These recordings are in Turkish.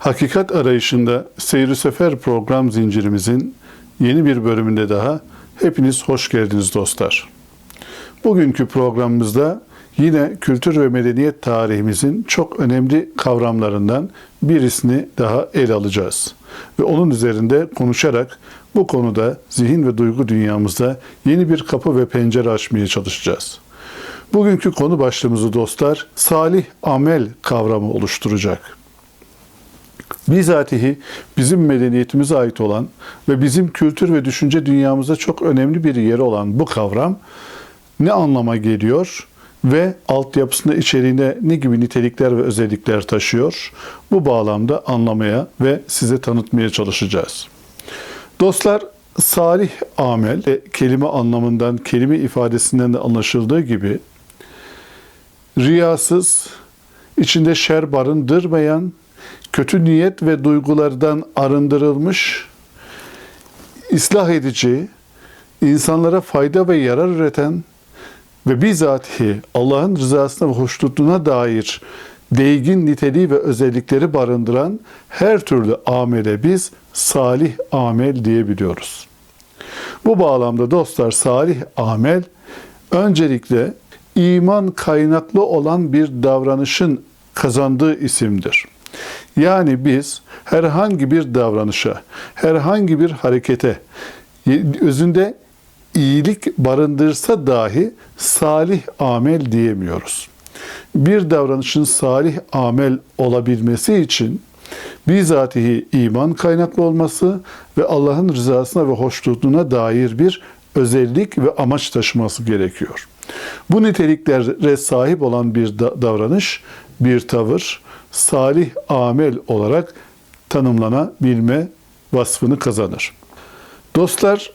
Hakikat arayışında Seyri Sefer program zincirimizin yeni bir bölümünde daha hepiniz hoş geldiniz dostlar. Bugünkü programımızda yine kültür ve medeniyet tarihimizin çok önemli kavramlarından birisini daha ele alacağız. Ve onun üzerinde konuşarak bu konuda zihin ve duygu dünyamızda yeni bir kapı ve pencere açmaya çalışacağız. Bugünkü konu başlığımızı dostlar salih amel kavramı oluşturacak bizatihi bizim medeniyetimize ait olan ve bizim kültür ve düşünce dünyamızda çok önemli bir yeri olan bu kavram ne anlama geliyor ve altyapısında içeriğinde ne gibi nitelikler ve özellikler taşıyor? Bu bağlamda anlamaya ve size tanıtmaya çalışacağız. Dostlar, salih amel e, kelime anlamından, kelime ifadesinden de anlaşıldığı gibi riyasız, içinde şer barındırmayan, kötü niyet ve duygulardan arındırılmış, ıslah edici, insanlara fayda ve yarar üreten ve bizatihi Allah'ın rızasına ve hoşnutluğuna dair değgin niteliği ve özellikleri barındıran her türlü amele biz salih amel diyebiliyoruz. Bu bağlamda dostlar salih amel öncelikle iman kaynaklı olan bir davranışın kazandığı isimdir. Yani biz herhangi bir davranışa, herhangi bir harekete özünde iyilik barındırsa dahi salih amel diyemiyoruz. Bir davranışın salih amel olabilmesi için bizatihi iman kaynaklı olması ve Allah'ın rızasına ve hoşnutluğuna dair bir özellik ve amaç taşıması gerekiyor. Bu niteliklere sahip olan bir davranış, bir tavır, salih amel olarak tanımlanabilme vasfını kazanır. Dostlar,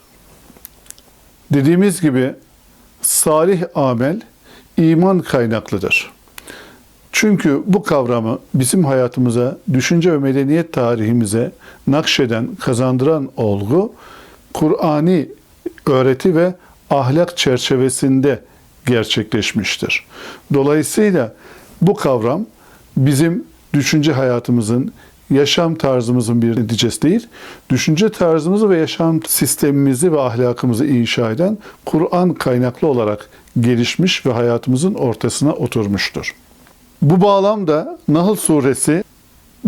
dediğimiz gibi salih amel iman kaynaklıdır. Çünkü bu kavramı bizim hayatımıza, düşünce ve medeniyet tarihimize nakşeden, kazandıran olgu, Kur'ani öğreti ve ahlak çerçevesinde gerçekleşmiştir. Dolayısıyla bu kavram bizim düşünce hayatımızın, yaşam tarzımızın bir neticesi değil, düşünce tarzımızı ve yaşam sistemimizi ve ahlakımızı inşa eden Kur'an kaynaklı olarak gelişmiş ve hayatımızın ortasına oturmuştur. Bu bağlamda Nahl suresi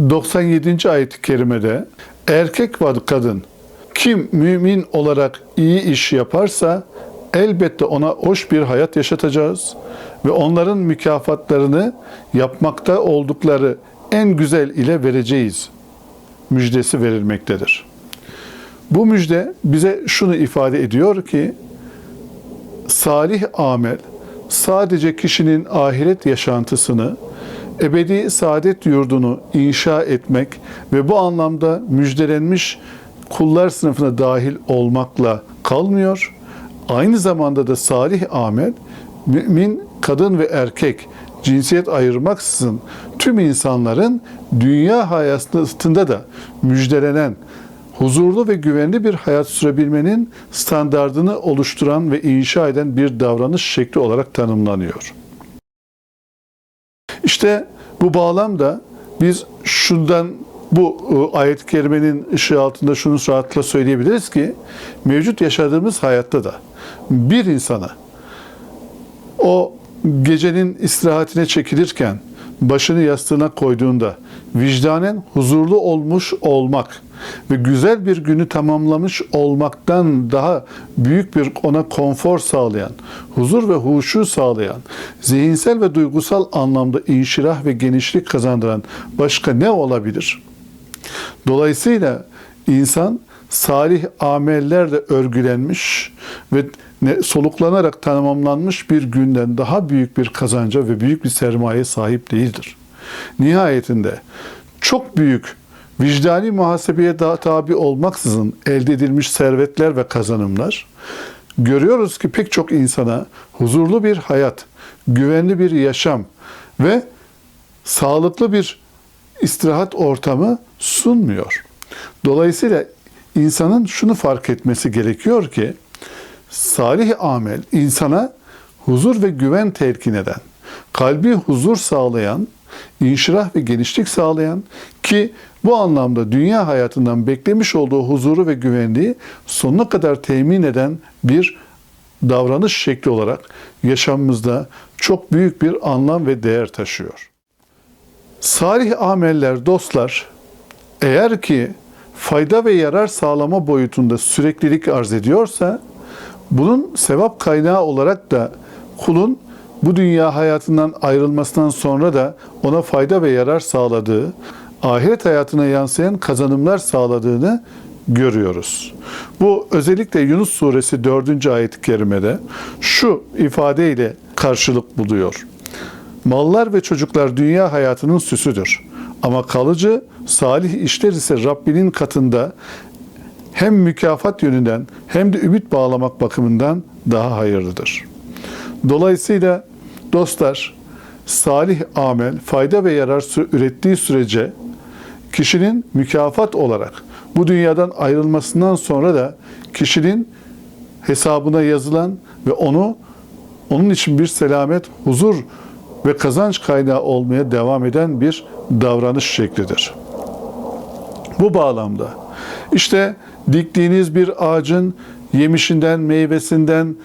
97. ayet-i kerimede erkek ve kadın kim mümin olarak iyi iş yaparsa elbette ona hoş bir hayat yaşatacağız ve onların mükafatlarını yapmakta oldukları en güzel ile vereceğiz müjdesi verilmektedir. Bu müjde bize şunu ifade ediyor ki salih amel sadece kişinin ahiret yaşantısını, ebedi saadet yurdunu inşa etmek ve bu anlamda müjdelenmiş kullar sınıfına dahil olmakla kalmıyor. Aynı zamanda da salih amel mümin kadın ve erkek cinsiyet ayırmaksızın tüm insanların dünya hayatında da müjdelenen huzurlu ve güvenli bir hayat sürebilmenin standardını oluşturan ve inşa eden bir davranış şekli olarak tanımlanıyor. İşte bu bağlamda biz şundan bu e, ayet-i kerimenin ışığı altında şunu rahatlıkla söyleyebiliriz ki mevcut yaşadığımız hayatta da bir insana o gecenin istirahatine çekilirken başını yastığına koyduğunda vicdanen huzurlu olmuş olmak ve güzel bir günü tamamlamış olmaktan daha büyük bir ona konfor sağlayan, huzur ve huşu sağlayan, zihinsel ve duygusal anlamda inşirah ve genişlik kazandıran başka ne olabilir? Dolayısıyla insan salih amellerle örgülenmiş ve soluklanarak tamamlanmış bir günden daha büyük bir kazanca ve büyük bir sermaye sahip değildir. Nihayetinde çok büyük vicdani muhasebeye tabi olmaksızın elde edilmiş servetler ve kazanımlar görüyoruz ki pek çok insana huzurlu bir hayat, güvenli bir yaşam ve sağlıklı bir istirahat ortamı sunmuyor. Dolayısıyla insanın şunu fark etmesi gerekiyor ki salih amel insana huzur ve güven telkin eden, kalbi huzur sağlayan, inşirah ve genişlik sağlayan ki bu anlamda dünya hayatından beklemiş olduğu huzuru ve güvenliği sonuna kadar temin eden bir davranış şekli olarak yaşamımızda çok büyük bir anlam ve değer taşıyor. Salih ameller dostlar eğer ki fayda ve yarar sağlama boyutunda süreklilik arz ediyorsa bunun sevap kaynağı olarak da kulun bu dünya hayatından ayrılmasından sonra da ona fayda ve yarar sağladığı, ahiret hayatına yansıyan kazanımlar sağladığını görüyoruz. Bu özellikle Yunus suresi 4. ayet-i kerimede şu ifadeyle karşılık buluyor. Mallar ve çocuklar dünya hayatının süsüdür. Ama kalıcı salih işler ise Rabbinin katında hem mükafat yönünden hem de ümit bağlamak bakımından daha hayırlıdır. Dolayısıyla dostlar salih amel fayda ve yarar ürettiği sürece kişinin mükafat olarak bu dünyadan ayrılmasından sonra da kişinin hesabına yazılan ve onu onun için bir selamet, huzur ve kazanç kaynağı olmaya devam eden bir davranış şeklidir. Bu bağlamda işte diktiğiniz bir ağacın yemişinden, meyvesinden,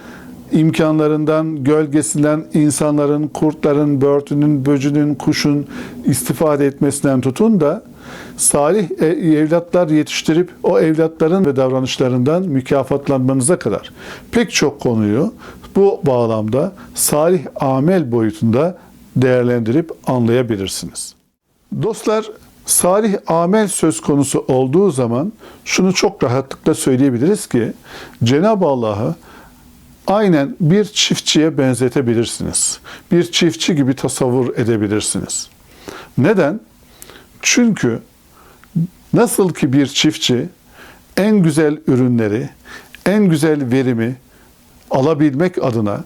imkanlarından, gölgesinden, insanların, kurtların, börtünün, böcünün, kuşun istifade etmesinden tutun da salih e- evlatlar yetiştirip o evlatların ve davranışlarından mükafatlanmanıza kadar pek çok konuyu bu bağlamda salih amel boyutunda değerlendirip anlayabilirsiniz. Dostlar, salih amel söz konusu olduğu zaman şunu çok rahatlıkla söyleyebiliriz ki Cenab-ı Allah'ı aynen bir çiftçiye benzetebilirsiniz. Bir çiftçi gibi tasavvur edebilirsiniz. Neden? Çünkü nasıl ki bir çiftçi en güzel ürünleri, en güzel verimi alabilmek adına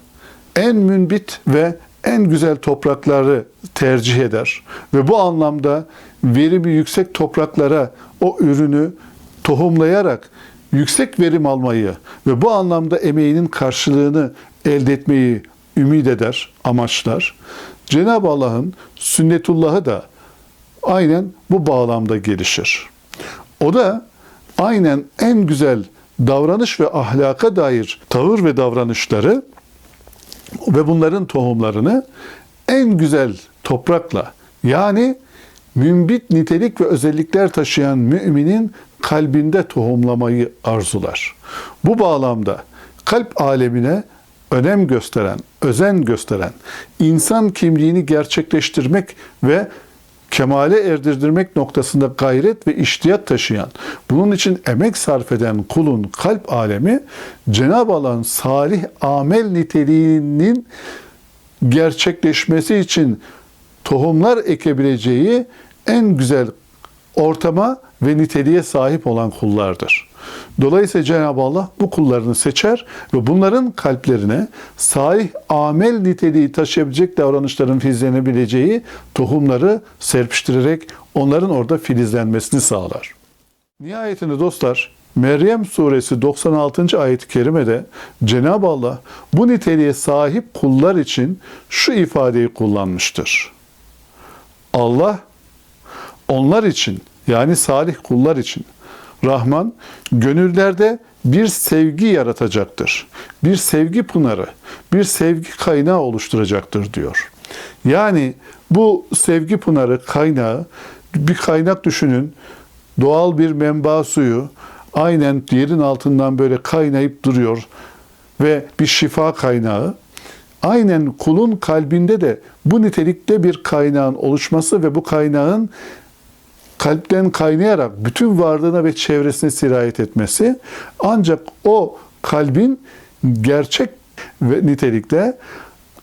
en münbit ve en güzel toprakları tercih eder ve bu anlamda verimi yüksek topraklara o ürünü tohumlayarak yüksek verim almayı ve bu anlamda emeğinin karşılığını elde etmeyi ümit eder, amaçlar. Cenab-ı Allah'ın sünnetullahı da aynen bu bağlamda gelişir. O da aynen en güzel davranış ve ahlaka dair tavır ve davranışları ve bunların tohumlarını en güzel toprakla yani mümbit nitelik ve özellikler taşıyan müminin kalbinde tohumlamayı arzular. Bu bağlamda kalp alemine önem gösteren, özen gösteren, insan kimliğini gerçekleştirmek ve kemale erdirdirmek noktasında gayret ve iştiyat taşıyan, bunun için emek sarf eden kulun kalp alemi Cenab-ı Allah'ın salih amel niteliğinin gerçekleşmesi için tohumlar ekebileceği en güzel ortama ve niteliğe sahip olan kullardır. Dolayısıyla Cenab-ı Allah bu kullarını seçer ve bunların kalplerine salih amel niteliği taşıyabilecek davranışların filizlenebileceği tohumları serpiştirerek onların orada filizlenmesini sağlar. Nihayetinde dostlar Meryem suresi 96. ayet-i kerimede Cenab-ı Allah bu niteliğe sahip kullar için şu ifadeyi kullanmıştır. Allah onlar için yani salih kullar için Rahman gönüllerde bir sevgi yaratacaktır. Bir sevgi pınarı, bir sevgi kaynağı oluşturacaktır diyor. Yani bu sevgi pınarı kaynağı bir kaynak düşünün. Doğal bir menba suyu aynen yerin altından böyle kaynayıp duruyor ve bir şifa kaynağı. Aynen kulun kalbinde de bu nitelikte bir kaynağın oluşması ve bu kaynağın kalpten kaynayarak bütün varlığına ve çevresine sirayet etmesi ancak o kalbin gerçek ve nitelikte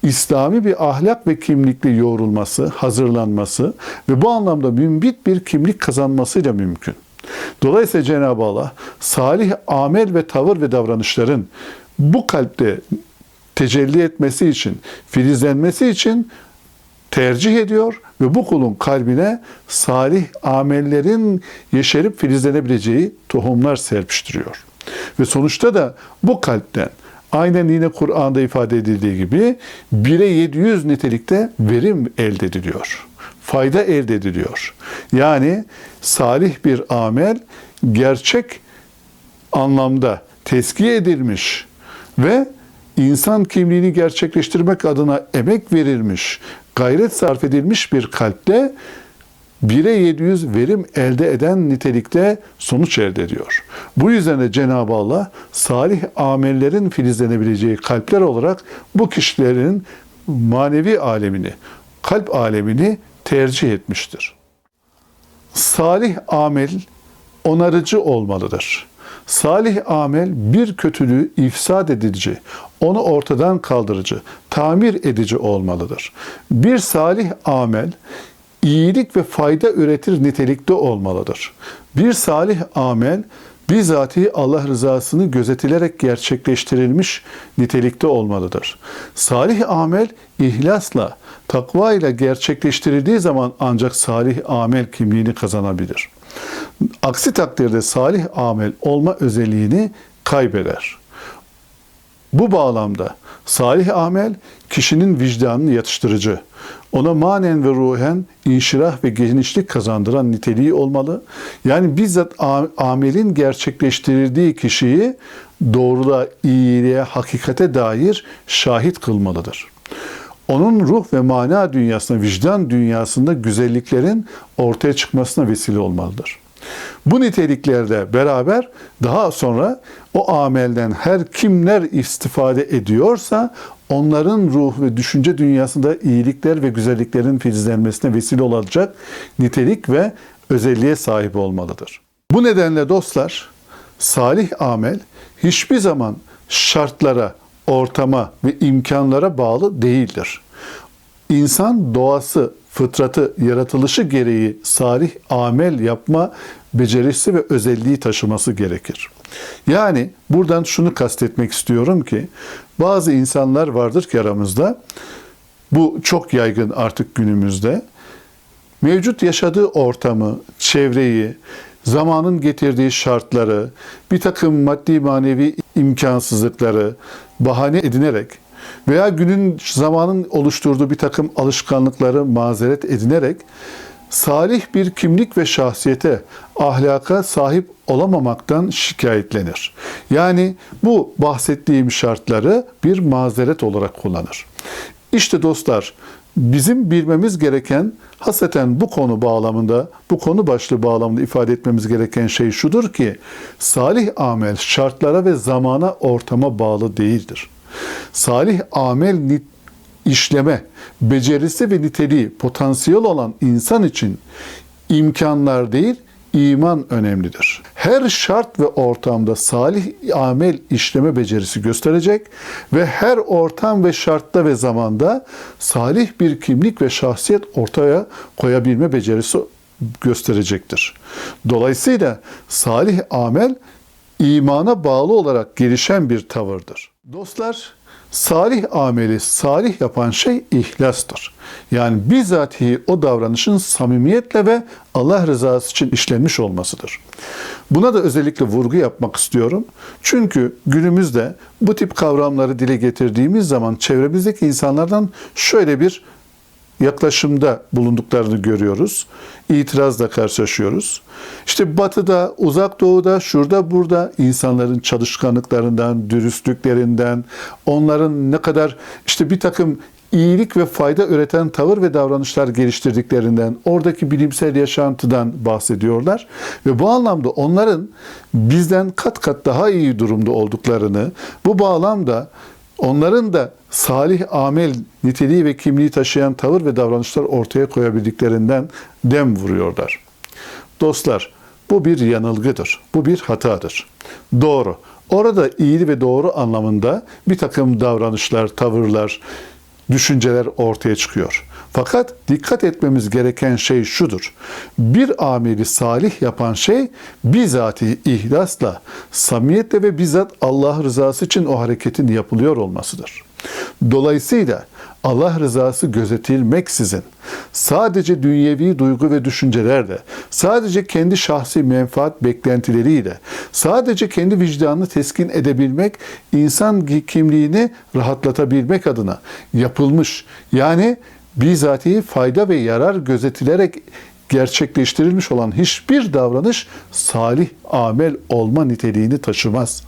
İslami bir ahlak ve kimlikle yoğrulması, hazırlanması ve bu anlamda mümbit bir kimlik kazanmasıyla mümkün. Dolayısıyla Cenab-ı Allah salih amel ve tavır ve davranışların bu kalpte tecelli etmesi için, filizlenmesi için tercih ediyor ve bu kulun kalbine salih amellerin yeşerip filizlenebileceği tohumlar serpiştiriyor. Ve sonuçta da bu kalpten aynen yine Kur'an'da ifade edildiği gibi 1'e 700 nitelikte verim elde ediliyor. Fayda elde ediliyor. Yani salih bir amel gerçek anlamda teskiye edilmiş ve insan kimliğini gerçekleştirmek adına emek verilmiş, gayret sarf edilmiş bir kalpte 1'e 700 verim elde eden nitelikte sonuç elde ediyor. Bu yüzden de Cenab-ı Allah salih amellerin filizlenebileceği kalpler olarak bu kişilerin manevi alemini, kalp alemini tercih etmiştir. Salih amel onarıcı olmalıdır. Salih amel bir kötülüğü ifsad edici, onu ortadan kaldırıcı, tamir edici olmalıdır. Bir salih amel iyilik ve fayda üretir nitelikte olmalıdır. Bir salih amel bizatihi Allah rızasını gözetilerek gerçekleştirilmiş nitelikte olmalıdır. Salih amel ihlasla, takva ile gerçekleştirildiği zaman ancak salih amel kimliğini kazanabilir. Aksi takdirde salih amel olma özelliğini kaybeder. Bu bağlamda salih amel kişinin vicdanını yatıştırıcı, ona manen ve ruhen inşirah ve genişlik kazandıran niteliği olmalı. Yani bizzat amelin gerçekleştirildiği kişiyi doğruluğa, iyiliğe, hakikate dair şahit kılmalıdır. Onun ruh ve mana dünyasında, vicdan dünyasında güzelliklerin ortaya çıkmasına vesile olmalıdır. Bu niteliklerde beraber daha sonra o amelden her kimler istifade ediyorsa onların ruh ve düşünce dünyasında iyilikler ve güzelliklerin filizlenmesine vesile olacak nitelik ve özelliğe sahip olmalıdır. Bu nedenle dostlar salih amel hiçbir zaman şartlara, ortama ve imkanlara bağlı değildir. İnsan doğası, fıtratı, yaratılışı gereği salih amel yapma becerisi ve özelliği taşıması gerekir. Yani buradan şunu kastetmek istiyorum ki bazı insanlar vardır ki aramızda bu çok yaygın artık günümüzde mevcut yaşadığı ortamı, çevreyi, zamanın getirdiği şartları, bir takım maddi manevi imkansızlıkları bahane edinerek veya günün zamanın oluşturduğu bir takım alışkanlıkları mazeret edinerek salih bir kimlik ve şahsiyete, ahlaka sahip olamamaktan şikayetlenir. Yani bu bahsettiğim şartları bir mazeret olarak kullanır. İşte dostlar, bizim bilmemiz gereken hasreten bu konu bağlamında, bu konu başlığı bağlamında ifade etmemiz gereken şey şudur ki, salih amel şartlara ve zamana, ortama bağlı değildir. Salih amel işleme, becerisi ve niteliği potansiyel olan insan için imkanlar değil, iman önemlidir. Her şart ve ortamda salih amel işleme becerisi gösterecek ve her ortam ve şartta ve zamanda salih bir kimlik ve şahsiyet ortaya koyabilme becerisi gösterecektir. Dolayısıyla salih amel imana bağlı olarak gelişen bir tavırdır. Dostlar, Salih ameli salih yapan şey ihlastır. Yani bizatihi o davranışın samimiyetle ve Allah rızası için işlenmiş olmasıdır. Buna da özellikle vurgu yapmak istiyorum. Çünkü günümüzde bu tip kavramları dile getirdiğimiz zaman çevremizdeki insanlardan şöyle bir yaklaşımda bulunduklarını görüyoruz. İtirazla karşılaşıyoruz. İşte batıda, uzak doğuda, şurada burada insanların çalışkanlıklarından, dürüstlüklerinden, onların ne kadar işte bir takım iyilik ve fayda üreten tavır ve davranışlar geliştirdiklerinden, oradaki bilimsel yaşantıdan bahsediyorlar. Ve bu anlamda onların bizden kat kat daha iyi durumda olduklarını, bu bağlamda onların da salih amel niteliği ve kimliği taşıyan tavır ve davranışlar ortaya koyabildiklerinden dem vuruyorlar. Dostlar, bu bir yanılgıdır. Bu bir hatadır. Doğru. Orada iyi ve doğru anlamında bir takım davranışlar, tavırlar, düşünceler ortaya çıkıyor. Fakat dikkat etmemiz gereken şey şudur. Bir ameli salih yapan şey bizatihi ihlasla, samiyetle ve bizzat Allah rızası için o hareketin yapılıyor olmasıdır. Dolayısıyla Allah rızası gözetilmeksizin sadece dünyevi duygu ve düşüncelerle, sadece kendi şahsi menfaat beklentileriyle, sadece kendi vicdanını teskin edebilmek, insan kimliğini rahatlatabilmek adına yapılmış. Yani bizatihi fayda ve yarar gözetilerek gerçekleştirilmiş olan hiçbir davranış salih amel olma niteliğini taşımaz.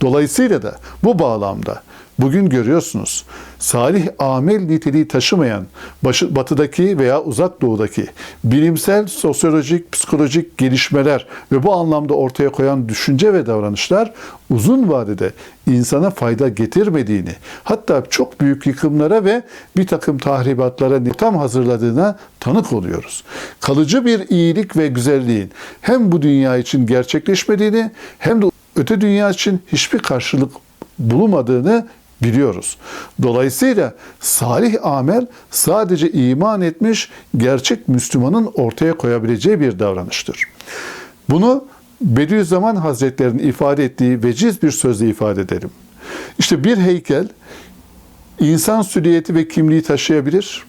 Dolayısıyla da bu bağlamda bugün görüyorsunuz salih amel niteliği taşımayan başı, batıdaki veya uzak doğudaki bilimsel, sosyolojik, psikolojik gelişmeler ve bu anlamda ortaya koyan düşünce ve davranışlar uzun vadede insana fayda getirmediğini, hatta çok büyük yıkımlara ve bir takım tahribatlara tam hazırladığına tanık oluyoruz. Kalıcı bir iyilik ve güzelliğin hem bu dünya için gerçekleşmediğini hem de öte dünya için hiçbir karşılık bulunmadığını biliyoruz. Dolayısıyla salih amel sadece iman etmiş gerçek Müslümanın ortaya koyabileceği bir davranıştır. Bunu Bediüzzaman Hazretleri'nin ifade ettiği veciz bir sözle ifade edelim. İşte bir heykel insan süliyeti ve kimliği taşıyabilir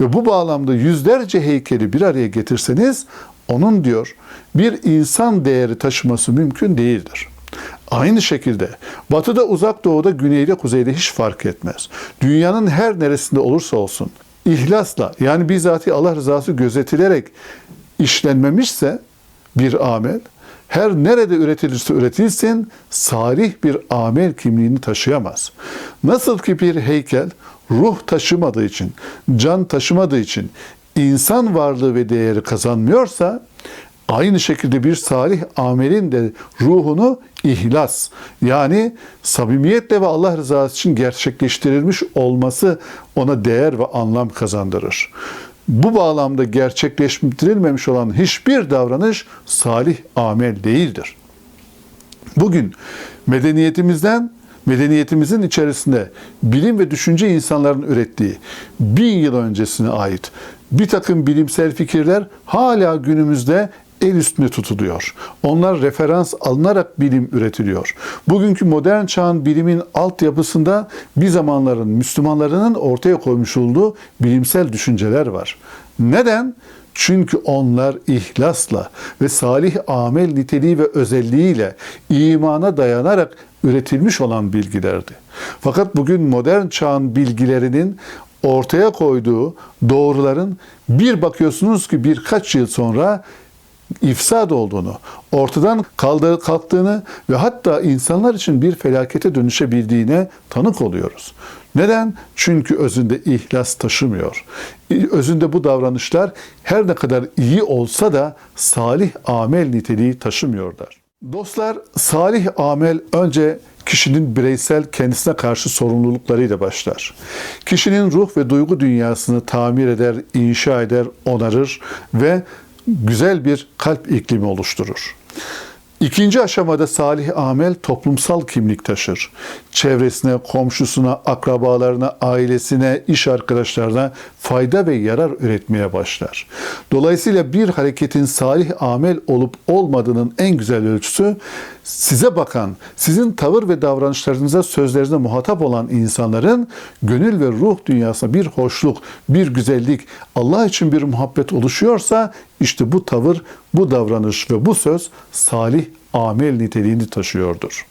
ve bu bağlamda yüzlerce heykeli bir araya getirseniz onun diyor bir insan değeri taşıması mümkün değildir. Aynı şekilde batıda, uzak doğuda, güneyde, kuzeyde hiç fark etmez. Dünyanın her neresinde olursa olsun ihlasla yani bizatihi Allah rızası gözetilerek işlenmemişse bir amel her nerede üretilirse üretilsin salih bir amel kimliğini taşıyamaz. Nasıl ki bir heykel ruh taşımadığı için, can taşımadığı için insan varlığı ve değeri kazanmıyorsa Aynı şekilde bir salih amelin de ruhunu ihlas yani samimiyetle ve Allah rızası için gerçekleştirilmiş olması ona değer ve anlam kazandırır. Bu bağlamda gerçekleştirilmemiş olan hiçbir davranış salih amel değildir. Bugün medeniyetimizden medeniyetimizin içerisinde bilim ve düşünce insanların ürettiği bin yıl öncesine ait bir takım bilimsel fikirler hala günümüzde el üstünde tutuluyor. Onlar referans alınarak bilim üretiliyor. Bugünkü modern çağın bilimin altyapısında bir zamanların Müslümanlarının ortaya koymuş olduğu bilimsel düşünceler var. Neden? Çünkü onlar ihlasla ve salih amel niteliği ve özelliğiyle imana dayanarak üretilmiş olan bilgilerdi. Fakat bugün modern çağın bilgilerinin ortaya koyduğu doğruların bir bakıyorsunuz ki birkaç yıl sonra ifsad olduğunu, ortadan kaldığı, kalktığını ve hatta insanlar için bir felakete dönüşebildiğine tanık oluyoruz. Neden? Çünkü özünde ihlas taşımıyor. Özünde bu davranışlar her ne kadar iyi olsa da salih amel niteliği taşımıyorlar. Dostlar, salih amel önce kişinin bireysel kendisine karşı sorumluluklarıyla başlar. Kişinin ruh ve duygu dünyasını tamir eder, inşa eder, onarır ve güzel bir kalp iklimi oluşturur. İkinci aşamada salih amel toplumsal kimlik taşır. Çevresine, komşusuna, akrabalarına, ailesine, iş arkadaşlarına fayda ve yarar üretmeye başlar. Dolayısıyla bir hareketin salih amel olup olmadığının en güzel ölçüsü size bakan, sizin tavır ve davranışlarınıza, sözlerinize muhatap olan insanların gönül ve ruh dünyasına bir hoşluk, bir güzellik, Allah için bir muhabbet oluşuyorsa işte bu tavır, bu davranış ve bu söz salih amel niteliğini taşıyordur.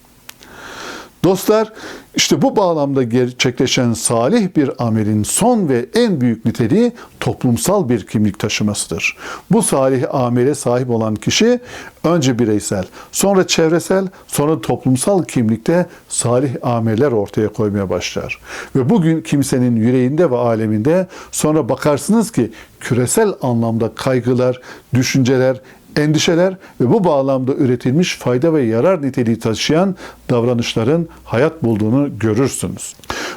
Dostlar, işte bu bağlamda gerçekleşen salih bir amelin son ve en büyük niteliği toplumsal bir kimlik taşımasıdır. Bu salih amele sahip olan kişi önce bireysel, sonra çevresel, sonra toplumsal kimlikte salih ameller ortaya koymaya başlar. Ve bugün kimsenin yüreğinde ve aleminde sonra bakarsınız ki küresel anlamda kaygılar, düşünceler, endişeler ve bu bağlamda üretilmiş fayda ve yarar niteliği taşıyan davranışların hayat bulduğunu görürsünüz.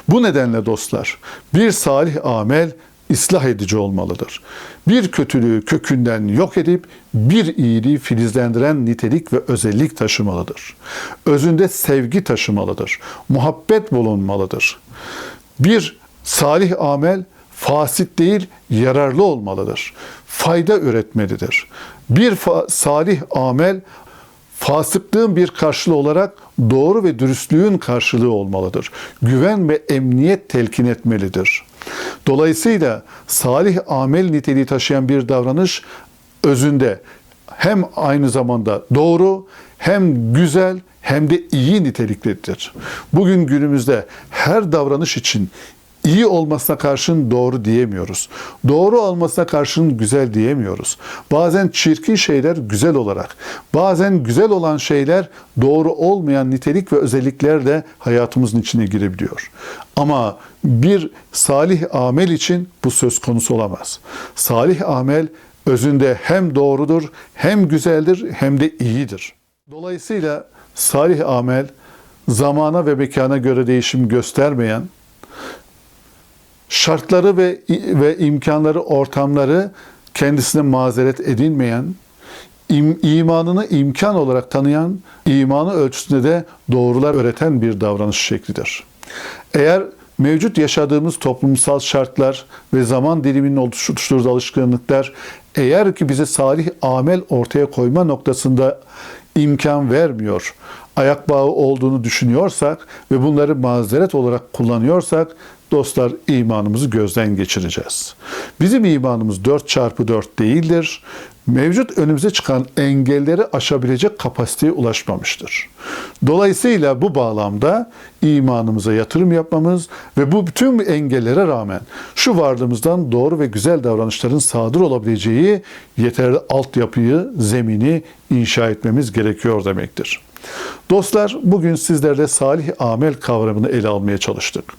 Bu nedenle dostlar bir salih amel ıslah edici olmalıdır. Bir kötülüğü kökünden yok edip bir iyiliği filizlendiren nitelik ve özellik taşımalıdır. Özünde sevgi taşımalıdır. Muhabbet bulunmalıdır. Bir salih amel fasit değil yararlı olmalıdır. Fayda üretmelidir. Bir salih amel fasıklığın bir karşılığı olarak doğru ve dürüstlüğün karşılığı olmalıdır. Güven ve emniyet telkin etmelidir. Dolayısıyla salih amel niteliği taşıyan bir davranış özünde hem aynı zamanda doğru hem güzel hem de iyi niteliklidir. Bugün günümüzde her davranış için iyi olmasına karşın doğru diyemiyoruz. Doğru olmasına karşın güzel diyemiyoruz. Bazen çirkin şeyler güzel olarak, bazen güzel olan şeyler doğru olmayan nitelik ve özellikler de hayatımızın içine girebiliyor. Ama bir salih amel için bu söz konusu olamaz. Salih amel özünde hem doğrudur, hem güzeldir, hem de iyidir. Dolayısıyla salih amel zamana ve mekana göre değişim göstermeyen, şartları ve ve imkanları, ortamları kendisine mazeret edinmeyen, im, imanını imkan olarak tanıyan, imanı ölçüsünde de doğrular öğreten bir davranış şeklidir. Eğer mevcut yaşadığımız toplumsal şartlar ve zaman diliminin oluşturduğu alışkanlıklar eğer ki bize salih amel ortaya koyma noktasında imkan vermiyor, ayak bağı olduğunu düşünüyorsak ve bunları mazeret olarak kullanıyorsak dostlar imanımızı gözden geçireceğiz. Bizim imanımız 4 çarpı 4 değildir. Mevcut önümüze çıkan engelleri aşabilecek kapasiteye ulaşmamıştır. Dolayısıyla bu bağlamda imanımıza yatırım yapmamız ve bu bütün engellere rağmen şu varlığımızdan doğru ve güzel davranışların sadır olabileceği yeterli altyapıyı, zemini inşa etmemiz gerekiyor demektir. Dostlar bugün sizlerle salih amel kavramını ele almaya çalıştık.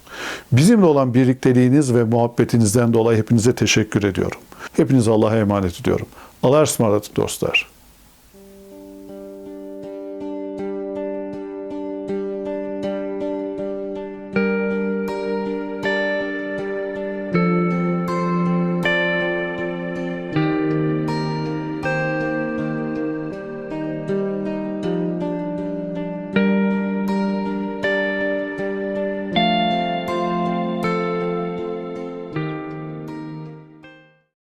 Bizimle olan birlikteliğiniz ve muhabbetinizden dolayı hepinize teşekkür ediyorum. Hepinizi Allah'a emanet ediyorum. Allah'a ısmarladık dostlar.